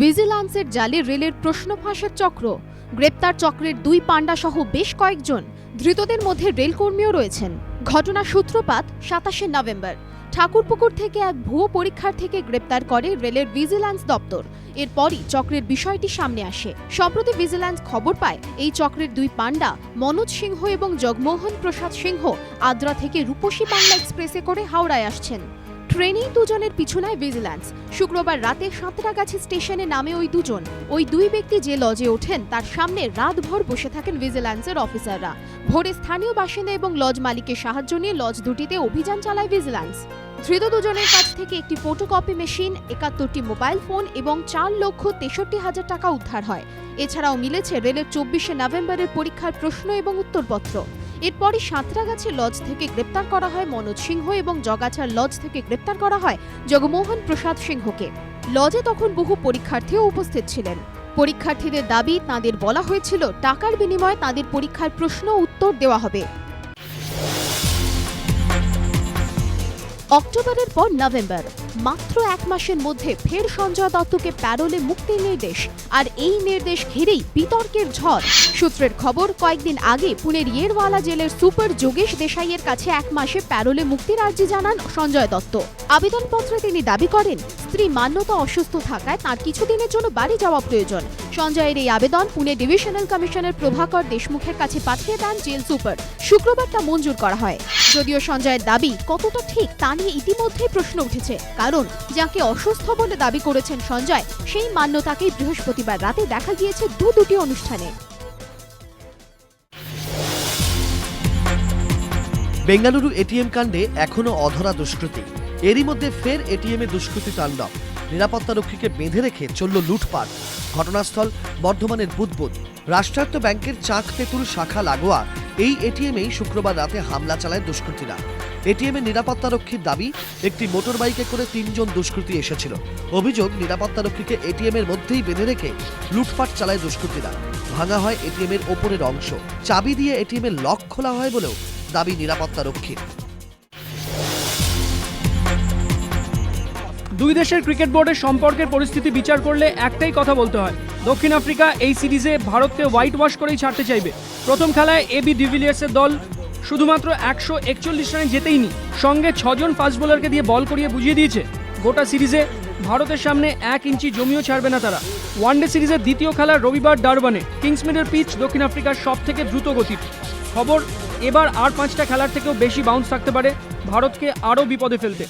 ভিজিল্যান্সের জালে রেলের প্রশ্ন ফাঁসের চক্র। গ্রেপ্তার চক্রের দুই পাণ্ডা সহ বেশ কয়েকজন। ধৃতদের মধ্যে রেলকর্মীও রয়েছেন। ঘটনার সূত্রপাত সাতাশে নভেম্বর। ঠাকুরপুকুর থেকে এক ভুয়ো পরীক্ষার্থীকে গ্রেপ্তার করে রেলের ভিজিল্যান্স দপ্তর। এরপরই চক্রের বিষয়টি সামনে আসে। সম্প্রতি ভিজিল্যান্স খবর পায়, এই চক্রের দুই পাণ্ডা, মনোজ সিংহ এবং জগমোহন প্রসাদ সিংহ, আদ্রা থেকে রূপসী বাংলা এক্সপ্রেসে করে হাওড়ায় আসছেন। ট্রেনেই দুজনের পিছু নেয় ভিজিল্যান্স। শুক্রবার রাতে সাঁতরাগাছি স্টেশনে নামে ওই দুজন। ওই দুই ব্যক্তি যে লজে ওঠেন, তার সামনে রাতভর বসে থাকেন ভিজিল্যান্সের অফিসাররা। ভোরে স্থানীয় বাসিন্দা এবং লজ মালিকের সাহায্য নিয়ে লজ দুটিতে অভিযান চালায় ভিজিল্যান্স। ধৃত দুজনের কাছ থেকে একটি ফটোকপি মেশিন, একাত্তরটি মোবাইল ফোন এবং চার লক্ষ তেষট্টি হাজার টাকা উদ্ধার হয়। এছাড়াও মিলেছে রেলের চব্বিশে নভেম্বরের পরীক্ষার প্রশ্ন এবং উত্তরপত্র। এরপরই সাঁতরাগাছি লজ থেকে গ্রেপ্তার করা হয় মনোজ সিংহ এবং জগাছার লজ থেকে গ্রেপ্তার করা হয় জগমোহন প্রসাদ সিংহকে। লজে তখন বহু পরীক্ষার্থীও উপস্থিত ছিলেন। পরীক্ষার্থীদের দাবি, তাঁদের বলা হয়েছিল, টাকার বিনিময়ে তাঁদের পরীক্ষার প্রশ্ন উত্তর দেওয়া হবে। অক্টোবরের পর নভেম্বর। মাত্র এক মাসের মধ্যে ফের সঞ্জয় দত্তকে প্যারোলে মুক্তির নির্দেশ। আর এই নির্দেশ ঘিরেই বিতর্কের ঝড়। সূত্রের খবর, কয়েকদিন আগে পুনের ইয়েরওয়ালা জেলের সুপার যোগেশ দেশাইয়ের কাছে এক মাসে প্যারোলে মুক্তির আর্জি জানান সঞ্জয় দত্ত। আবেদনপত্রে তিনি দাবি করেন, স্ত্রী মান্যতা অসুস্থ থাকায় তার কিছুদিনের জন্য বাড়ি যাওয়া প্রয়োজন। সঞ্জয়ের এই আবেদন পুনে ডিভিশনাল কমিশনের প্রভাকর দেশমুখের কাছে পাঠিয়ে দেন জেল সুপার। শুক্রবার তা মঞ্জুর করা হয়। যদিও সঞ্জয়ের দাবি কতটা ঠিক তা নিয়ে ইতিমধ্যেই প্রশ্ন উঠেছে। কারণ, যাকে অসুস্থ বলে দাবি করেছেন সঞ্জয়, সেই মান্যতাকেই বৃহস্পতিবার রাতে দেখা গিয়েছে দু দুটি অনুষ্ঠানে। বেঙ্গালুরু এটিএম কাণ্ডে এখনও অধরা দুষ্কৃতী। এরই মধ্যে ফের এটিএম এটিএমে দুষ্কৃতী তাণ্ডব। নিরাপত্তারক্ষীকে বেঁধে রেখে চলল লুটপাট। ঘটনাস্থল বর্ধমানের বুদবুদ রাষ্ট্রায়ত্ত ব্যাংকের চাক তেঁতুল শাখা লাগোয়া এই এটিএমেই শুক্রবার রাতে হামলা চালায় দুষ্কৃতীরা। এটিএমে নিরাপত্তারক্ষীর দাবি, একটি মোটর বাইকে করে তিনজন দুষ্কৃতী এসেছিল। অভিযোগ নিরাপত্তারক্ষীকে এটিএম এর মধ্যেই বেঁধে রেখে লুটপাট চালায় দুষ্কৃতীরা। ভাঙা হয় এটিএম এর ওপরের অংশ। চাবি দিয়ে এটিএম এর লক খোলা হয় বলেও দাবি নিরাপত্তারক্ষীর দুই দেশের ক্রিকেট বোর্ডের সম্পর্কের পরিস্থিতি বিচার করলে একটাই কথা বলতে হয়। দক্ষিণ আফ্রিকা এই সিরিজে ভারতকে হোয়াইট ওয়াশ করেই ছাড়তে চাইবে। প্রথম খেলায় এবি ডিভিলিয়ার্সের দল শুধুমাত্র একশো একচল্লিশ রানে যেতেইনি সঙ্গে ছজন ফাস্ট বোলারকে দিয়ে বল করিয়ে বুঝিয়ে দিয়েছে। গোটা সিরিজে ভারতের সামনে এক ইঞ্চি জমিও ছাড়বে না তারা। ওয়ানডে সিরিজের দ্বিতীয় খেলা রবিবার ডারবানে কিংসমিডের পিচ দক্ষিণ আফ্রিকার সব থেকে দ্রুত গতির। খবর, এবার আর পাঁচটা খেলার থেকেও বেশি বাউন্স থাকতে পারে ভারতকে আরও বিপদে ফেলতে।